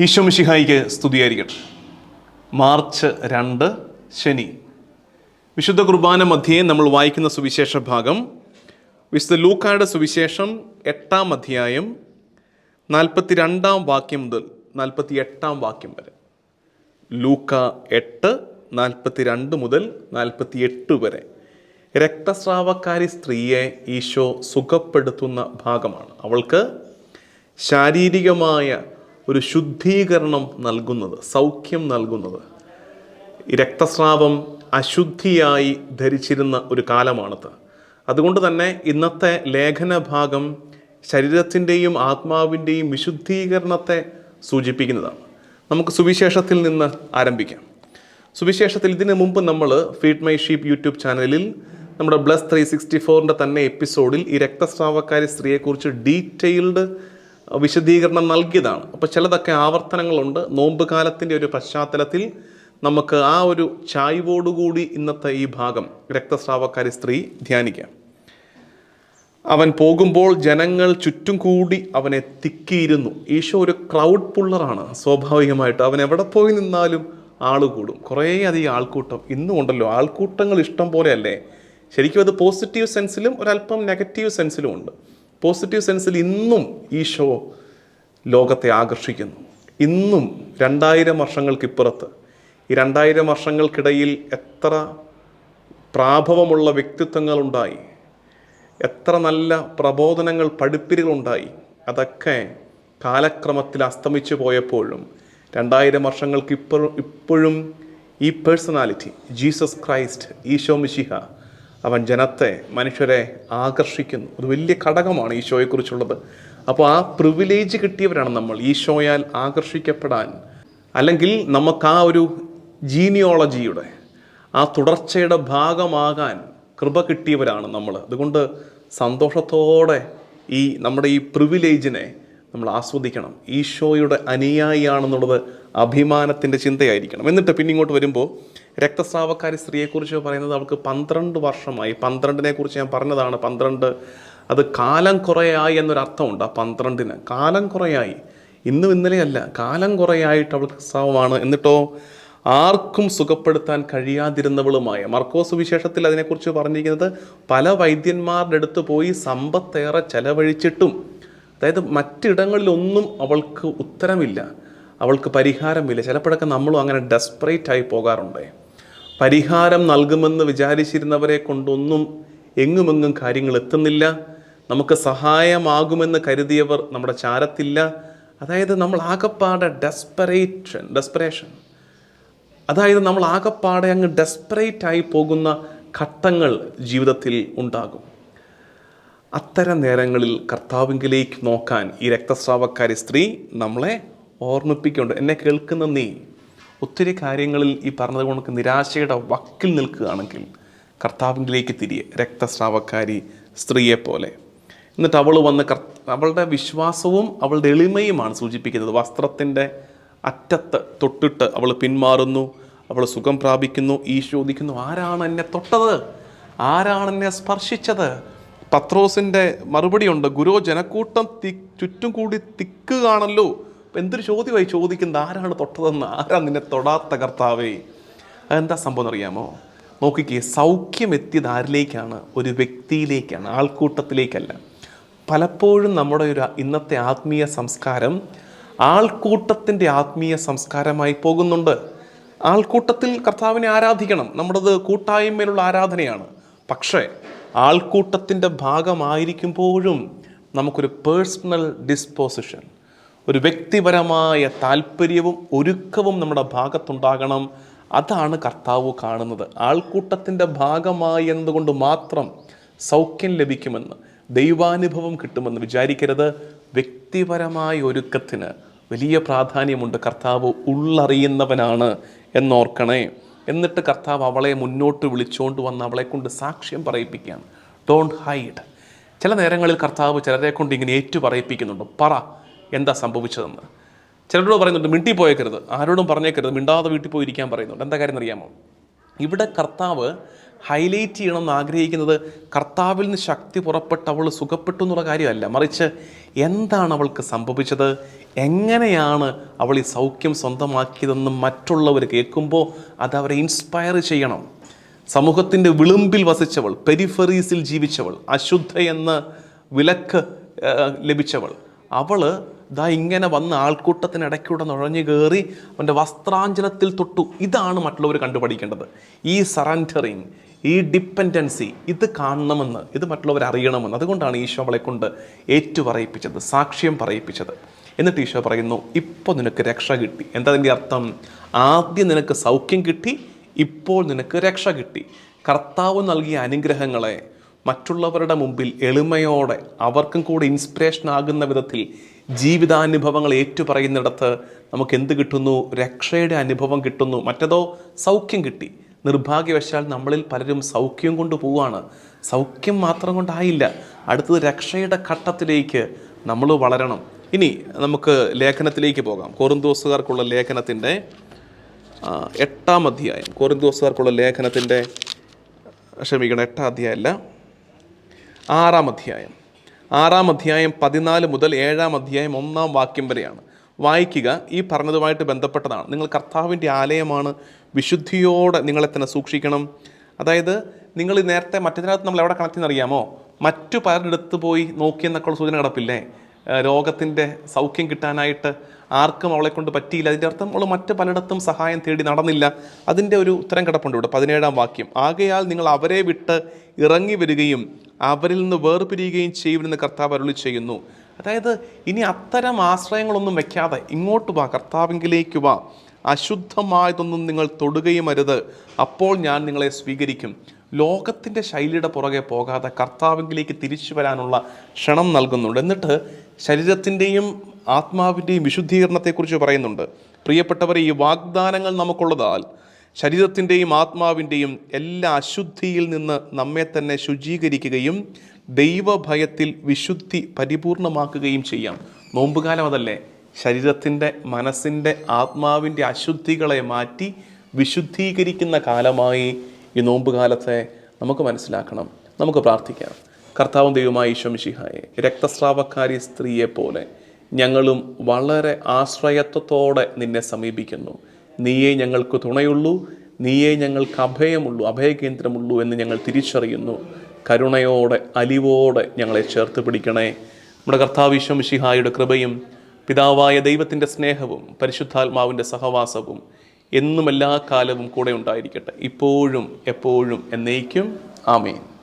ഈശോമിഷിഹായിക്ക് സ്തുതിയായിരിക്കട്ടെ. മാർച്ച് രണ്ട് ശനി. വിശുദ്ധ കുർബാന മധ്യേ നമ്മൾ വായിക്കുന്ന സുവിശേഷ ഭാഗം വിശുദ്ധ ലൂക്കായുടെ സുവിശേഷം എട്ടാം അധ്യായം നാൽപ്പത്തി രണ്ടാം വാക്യം മുതൽ നാൽപ്പത്തി എട്ടാം വാക്യം വരെ. ലൂക്ക എട്ട് നാൽപ്പത്തി രണ്ട് മുതൽ നാൽപ്പത്തി എട്ട് വരെ. രക്തസ്രാവക്കാരി സ്ത്രീയെ ഈശോ സുഖപ്പെടുത്തുന്ന ഭാഗമാണ്. അവൾക്ക് ശാരീരികമായ ഒരു ശുദ്ധീകരണം നൽകുന്നത് സൗഖ്യം നൽകുന്നത്. രക്തസ്രാവം അശുദ്ധിയായി ധരിച്ചിരുന്ന ഒരു കാലമാണത്. അതുകൊണ്ട് തന്നെ ഇന്നത്തെ ലേഖന ഭാഗം ശരീരത്തിന്റെയും ആത്മാവിന്റെയും വിശുദ്ധീകരണത്തെ സൂചിപ്പിക്കുന്നതാണ്. നമുക്ക് സുവിശേഷത്തിൽ നിന്ന് ആരംഭിക്കാം. സുവിശേഷത്തിൽ ഇതിന് മുമ്പ് നമ്മൾ ഫീഡ് മൈ ഷീപ്പ് യൂട്യൂബ് ചാനലിൽ നമ്മുടെ ബ്ലസ് ത്രീ സിക്സ്റ്റി ഫോറിന്റെ തന്നെ എപ്പിസോഡിൽ ഈ രക്തസ്രാവക്കാരി സ്ത്രീയെക്കുറിച്ച് ഡീറ്റെയിൽഡ് വിശദീകരണം നൽകിയതാണ്. അപ്പോൾ ചിലതൊക്കെ ആവർത്തനങ്ങളുണ്ട്. നോമ്പ് കാലത്തിന്റെ ഒരു പശ്ചാത്തലത്തിൽ നമുക്ക് ആ ഒരു ചായ്വോടുകൂടി ഇന്നത്തെ ഈ ഭാഗം രക്തസ്രാവക്കാരി സ്ത്രീ ധ്യാനിക്കാം. അവൻ പോകുമ്പോൾ ജനങ്ങൾ ചുറ്റും കൂടി അവനെ തിക്കിയിരുന്നു. ഈശോ ഒരു ക്രൗഡ് പുള്ളറാണ് സ്വാഭാവികമായിട്ട്. അവൻ എവിടെ പോയി നിന്നാലും ആൾ കൂടും കുറേ അധികം ആൾക്കൂട്ടം ഇന്നും ഉണ്ടല്ലോ. ആൾക്കൂട്ടങ്ങൾ ഇഷ്ടം പോലെയല്ലേ? ശരിക്കും അത് പോസിറ്റീവ് സെൻസിലും ഒരല്പം നെഗറ്റീവ് സെൻസിലും ഉണ്ട്. പോസിറ്റീവ് സെൻസിൽ ഇന്നും ഈ ഷോ ലോകത്തെ ആകർഷിക്കുന്നു. ഇന്നും രണ്ടായിരം വർഷങ്ങൾക്കിപ്പുറത്ത് ഈ രണ്ടായിരം വർഷങ്ങൾക്കിടയിൽ എത്ര പ്രാഭവമുള്ള വ്യക്തിത്വങ്ങളുണ്ടായി എത്ര നല്ല പ്രബോധനങ്ങൾ പഠിപ്പിരികളുണ്ടായി അതൊക്കെ കാലക്രമത്തിൽ അസ്തമിച്ചു പോയപ്പോഴും രണ്ടായിരം വർഷങ്ങൾക്ക് ഇപ്പോഴും ഇപ്പോഴും ഈ personality Jesus Christ Isho Mishiha അവൻ ജനത്തെ മനുഷ്യരെ ആകർഷിക്കുന്നു. ഒരു വലിയ ഘടകമാണ് ഈശോയെക്കുറിച്ചുള്ളത്. അപ്പോൾ ആ പ്രിവിലേജ് കിട്ടിയവരാണ് നമ്മൾ. ഈശോയാൽ ആകർഷിക്കപ്പെടാൻ. അല്ലെങ്കിൽ നമുക്ക് ആ ഒരു ജീനിയോളജിയുടെ ആ തുടർച്ചയുടെ ഭാഗമാകാൻ കൃപ കിട്ടിയവരാണ് നമ്മൾ. അതുകൊണ്ട് സന്തോഷത്തോടെ ഈ നമ്മുടെ ഈ പ്രിവിലേജിനെ നമ്മൾ ആസ്വദിക്കണം. ഈശോയുടെ അനുയായിയാണെന്നുള്ളത് അഭിമാനത്തിന്റെ ചിന്തയായിരിക്കണം. എന്നിട്ട് പിന്നെ ഇങ്ങോട്ട് വരുമ്പോൾ രക്തസ്രാവക്കാരി സ്ത്രീയെക്കുറിച്ച് പറയുന്നത് അവൾക്ക് പന്ത്രണ്ട് വർഷമായി. പന്ത്രണ്ടിനെ കുറിച്ച് ഞാൻ പറഞ്ഞതാണ്. പന്ത്രണ്ട് അത് കാലം കുറയായി എന്നൊരർത്ഥമുണ്ട് ആ പന്ത്രണ്ടിന്. കാലം കുറയായി. ഇന്നും ഇന്നലെയല്ല. കാലം കുറയായിട്ട് അവൾക്ക് സ്രാവമാണ്. എന്നിട്ടോ ആർക്കും സുഖപ്പെടുത്താൻ കഴിയാതിരുന്നവളുമായ മർക്കോസ് വിശേഷത്തിൽ അതിനെക്കുറിച്ച് പറഞ്ഞിരിക്കുന്നത് പല വൈദ്യന്മാരുടെ അടുത്ത് പോയി സമ്പത്തേറെ ചെലവഴിച്ചിട്ടും അതായത് മറ്റിടങ്ങളിലൊന്നും അവൾക്ക് ഉത്തരമില്ല. അവൾക്ക് പരിഹാരമില്ല. ചിലപ്പോഴൊക്കെ നമ്മളും അങ്ങനെ ഡെസ്പറേറ്റ് ആയി പോകാറുണ്ട്. പരിഹാരം നൽകുമെന്ന് വിചാരിച്ചിരുന്നവരെ കൊണ്ടൊന്നും എങ്ങുമെങ്ങും കാര്യങ്ങൾ എത്തുന്നില്ല. നമുക്ക് സഹായമാകുമെന്ന് കരുതിയവർ നമ്മുടെ ചാരത്തില്ല. അതായത് നമ്മൾ ആകപ്പാടെ ഡെസ്പറേഷൻ ഡെസ്പറേഷൻ അതായത് നമ്മൾ ആകപ്പാടെ അങ്ങ് ഡെസ്പറേറ്റ് ആയി പോകുന്ന ഘട്ടങ്ങൾ ജീവിതത്തിൽ ഉണ്ടാകും. അത്തരം നേരങ്ങളിൽ കർത്താവിങ്കിലേക്ക് നോക്കാൻ ഈ രക്തസ്രാവക്കാരി സ്ത്രീ നമ്മളെ ഓർമ്മിപ്പിക്കുന്നുണ്ട്. എന്നെ കേൾക്കുന്ന നീ ഒത്തിരി കാര്യങ്ങളിൽ ഈ പറഞ്ഞത് കൊണ്ട് നിരാശയുടെ വക്കിൽ നിൽക്കുകയാണെങ്കിൽ കർത്താവിങ്കിലേക്ക് തിരിയെ. രക്തസ്രാവക്കാരി സ്ത്രീയെപ്പോലെ എന്നിട്ട് അവൾ വന്ന് കർ അവളുടെ വിശ്വാസവും അവളുടെ എളിമയുമാണ് സൂചിപ്പിക്കുന്നത്. വസ്ത്രത്തിന്റെ അറ്റത്ത് തൊട്ടിട്ട് അവൾ പിന്മാറുന്നു. അവൾ സുഖം പ്രാപിക്കുന്നു. ഈ ചോദിക്കുന്നു ആരാണ് എന്നെ തൊട്ടത്? ആരാണ് എന്നെ സ്പർശിച്ചത്? പത്രോസിന്റെ മറുപടിയുണ്ട് ഗുരു ജനക്കൂട്ടം തി ചുറ്റും കൂടി തിക്കുകയാണല്ലോ. അപ്പം എന്തൊരു ചോദ്യമായി ചോദിക്കുന്നത്? ആരാണ് തൊട്ടതെന്ന്? ആരാ നിന്നെ തൊടാത്ത കർത്താവേ? അതെന്താ സംഭവം അറിയാമോ നോക്കിക്കേ സൗഖ്യം എത്തിയത് ആരിലേക്കാണ്? ഒരു വ്യക്തിയിലേക്കാണ് ആൾക്കൂട്ടത്തിലേക്കല്ല. പലപ്പോഴും നമ്മുടെ ഒരു ഇന്നത്തെ ആത്മീയ സംസ്കാരം ആൾക്കൂട്ടത്തിന്റെ ആത്മീയ സംസ്കാരമായി പോകുന്നുണ്ട്. ആൾക്കൂട്ടത്തിൽ കർത്താവിനെ ആരാധിക്കണം? നമ്മുടേത് കൂട്ടായ്മയിലുള്ള ആരാധനയാണ്. പക്ഷേ ആൾക്കൂട്ടത്തിന്റെ ഭാഗമായിരിക്കുമ്പോഴും നമുക്കൊരു പേഴ്സണൽ ഡിസ്പോസിഷൻ ഒരു വ്യക്തിപരമായ താല്പര്യവും ഒരുക്കവും നമ്മുടെ ഭാഗത്തുണ്ടാകണം. അതാണ് കർത്താവ് കാണുന്നത്. ആൾക്കൂട്ടത്തിന്റെ ഭാഗമായി എന്നതുകൊണ്ട് മാത്രം സൗഖ്യം ലഭിക്കുമെന്ന് ദൈവാനുഭവം കിട്ടുമെന്ന് വിചാരിക്കരുത്. വ്യക്തിപരമായ ഒരുക്കത്തിന് വലിയ പ്രാധാന്യമുണ്ട്. കർത്താവ് ഉള്ളറിയുന്നവനാണ് എന്നോർക്കണേ. എന്നിട്ട് കർത്താവ് അവളെ മുന്നോട്ട് വിളിച്ചുകൊണ്ട് വന്ന് അവളെ കൊണ്ട് സാക്ഷ്യം പറയിപ്പിക്കുകയാണ്. ഡോണ്ട് ഹൈഡ് ചില നേരങ്ങളിൽ കർത്താവ് ചിലരെ കൊണ്ട് ഇങ്ങനെ ഏറ്റു പറയിപ്പിക്കുന്നുണ്ട്. പറ എന്താ സംഭവിച്ചതെന്ന്. ചിലരോട് പറയുന്നുണ്ട് മിണ്ടി പോയേക്കരുത് ആരോടും പറഞ്ഞേക്കരുത്. മിണ്ടാതെ വീട്ടിൽ പോയിരിക്കാൻ പറയുന്നുണ്ട്. എന്താ കാര്യം അറിയാമോ? ഇവിടെ കർത്താവ് ഹൈലൈറ്റ് ചെയ്യണമെന്ന് ആഗ്രഹിക്കുന്നത് കർത്താവിൽ നിന്ന് ശക്തി പുറപ്പെട്ട് അവൾ സുഖപ്പെട്ടു എന്നുള്ള കാര്യമല്ല. മറിച്ച് എന്താണ് അവൾക്ക് സംഭവിച്ചത്? എങ്ങനെയാണ് അവൾ ഈ സൗഖ്യം സ്വന്തമാക്കിയതെന്ന് മറ്റുള്ളവർ കേൾക്കുമ്പോൾ അത് അവരെ ഇൻസ്പയർ ചെയ്യണം. സമൂഹത്തിന്റെ വിളിമ്പിൽ വസിച്ചവൾ പെരിഫറീസിൽ ജീവിച്ചവൾ അശുദ്ധ എന്ന് വിലക്ക് ലഭിച്ചവൾ. അവൾ ദാ ഇങ്ങനെ വന്ന് ആൾക്കൂട്ടത്തിനിടയ്ക്കൂടെ നുഴഞ്ഞു കയറി അവന്റെ വസ്ത്രാഞ്ചലത്തിൽ തൊട്ടു. ഇതാണ് മറ്റുള്ളവർ കണ്ടുപഠിക്കേണ്ടത്. ഈ സറൻഡറിങ് ഈ ഡിപ്പെൻഡൻസി ഇത് കാണണമെന്ന് ഇത് മറ്റുള്ളവർ അറിയണമെന്ന്. അതുകൊണ്ടാണ് ഈശോ അവളെ കൊണ്ട് ഏറ്റുപറയിപ്പിച്ചത് സാക്ഷ്യം പറയിപ്പിച്ചത്. എന്നിട്ട് ഈശോ പറയുന്നു ഇപ്പോൾ നിനക്ക് രക്ഷ കിട്ടി. എന്താ അതിന്റെ അർത്ഥം? ആദ്യം നിനക്ക് സൗഖ്യം കിട്ടി ഇപ്പോൾ നിനക്ക് രക്ഷ കിട്ടി. കർത്താവ് നൽകിയ അനുഗ്രഹങ്ങളെ മറ്റുള്ളവരുടെ മുമ്പിൽ എളിമയോടെ അവർക്കും കൂടി ഇൻസ്പിറേഷൻ ആകുന്ന വിധത്തിൽ ജീവിതാനുഭവങ്ങൾ ഏറ്റുപറയുന്നിടത്ത് നമുക്ക് എന്ത് കിട്ടുന്നു? രക്ഷയുടെ അനുഭവം കിട്ടുന്നു. മറ്റതോ സൗഖ്യം കിട്ടി. നിർഭാഗ്യവശാൽ നമ്മളിൽ പലരും സൗഖ്യം കൊണ്ട് പോവുകയാണ്. സൗഖ്യം മാത്രം കൊണ്ടായില്ല. അടുത്തത് രക്ഷയുടെ ഘട്ടത്തിലേക്ക് നമ്മൾ വളരണം. ഇനി നമുക്ക് ലേഖനത്തിലേക്ക് പോകാം. കോറിന്തോസുകാർക്കുള്ള ലേഖനത്തിന്റെ എട്ടാം അധ്യായം. കോറിന്തോസുകാർക്കുള്ള ലേഖനത്തിന്റെ ക്ഷമിക്കണം എട്ടാം അധ്യായമല്ല ആറാം അധ്യായം. ആറാം അധ്യായം പതിനാല് മുതൽ ഏഴാം അധ്യായം ഒന്നാം വാക്യം വരെയാണ്. വായിക്കുക ഈ പറഞ്ഞതുമായിട്ട് ബന്ധപ്പെട്ടതാണ്. നിങ്ങൾ കർത്താവിന്റെ ആലയമാണ് വിശുദ്ധിയോടെ നിങ്ങളെ തന്നെ സൂക്ഷിക്കണം. അതായത് നിങ്ങൾ നേരത്തെ മറ്റതിനകത്ത് നമ്മൾ എവിടെ കണക്ട് അറിയാമോ മറ്റു പലരിടത്ത് പോയി നോക്കിയെന്നൊക്കെയുള്ള സൂചന കിടപ്പില്ലേ? രോഗത്തിന്റെ സൗഖ്യം കിട്ടാനായിട്ട് ആർക്കും അവളെ കൊണ്ട് പറ്റിയില്ല. അതിന്റെ അർത്ഥം അവൾ മറ്റ് പലയിടത്തും സഹായം തേടി നടന്നില്ല. അതിന്റെ ഒരു ഉത്തരം കിടപ്പുണ്ട് ഇവിടെ പതിനേഴാം വാക്യം. ആകയാൽ നിങ്ങൾ അവരെ വിട്ട് ഇറങ്ങി വരികയും അവരിൽ നിന്ന് വേർപിരിയുകയും ചെയ്യുമെന്ന് കർത്താവ് അരുളി ചെയ്യുന്നു. അതായത് ഇനി അത്തരം ആശ്രയങ്ങളൊന്നും വെക്കാതെ ഇങ്ങോട്ട് വാ കർത്താവിങ്കിലേക്ക് വാ. അശുദ്ധമായതൊന്നും നിങ്ങൾ തൊടുകയും അരുത്. അപ്പോൾ ഞാൻ നിങ്ങളെ സ്വീകരിക്കും. ലോകത്തിന്റെ ശൈലിയുടെ പുറകെ പോകാതെ കർത്താവിങ്കിലേക്ക് തിരിച്ചു വരാനുള്ള ക്ഷണം നൽകുന്നുണ്ട്. എന്നിട്ട് ശരീരത്തിന്റെയും ആത്മാവിന്റെയും വിശുദ്ധീകരണത്തെക്കുറിച്ച് പറയുന്നുണ്ട്. പ്രിയപ്പെട്ടവരെ ഈ വാഗ്ദാനങ്ങൾ നമുക്കുള്ളതാൽ ശരീരത്തിന്റെയും ആത്മാവിന്റെയും എല്ലാ അശുദ്ധിയിൽ നിന്ന് നമ്മെ തന്നെ ശുചീകരിക്കുകയും ദൈവഭയത്തിൽ വിശുദ്ധി പരിപൂർണമാക്കുകയും ചെയ്യാം. നോമ്പുകാലം അതല്ലേ. ശരീരത്തിന്റെ മനസ്സിന്റെ ആത്മാവിന്റെ അശുദ്ധികളെ മാറ്റി വിശുദ്ധീകരിക്കുന്ന കാലമായി ഈ നോമ്പുകാലത്തെ നമുക്ക് മനസ്സിലാക്കണം. നമുക്ക് പ്രാർത്ഥിക്കാം. കർത്താവും ദൈവമായ ഈശ്വമിഷിഹായെ രക്തസ്രാവക്കാരി സ്ത്രീയെ പോലെ ഞങ്ങളും വളരെ ആശ്രയത്വത്തോടെ നിന്നെ സമീപിക്കുന്നു. നീയേ ഞങ്ങൾക്ക് തുണയുള്ളൂ നീയേ ഞങ്ങൾക്ക് അഭയമുള്ളൂ അഭയകേന്ദ്രമുള്ളൂ എന്ന് ഞങ്ങൾ തിരിച്ചറിയുന്നു. കരുണയോടെ അലിവോടെ ഞങ്ങളെ ചേർത്ത് പിടിക്കണേ നമ്മുടെ കർത്താവിശ്വം ശിഹായുടെ കൃപയും പിതാവായ ദൈവത്തിന്റെ സ്നേഹവും പരിശുദ്ധാത്മാവിന്റെ സഹവാസവും എന്നും എല്ലാ കാലവും കൂടെ ഉണ്ടായിരിക്കട്ടെ. ഇപ്പോഴും എപ്പോഴും എന്നേക്കും. ആമേൻ.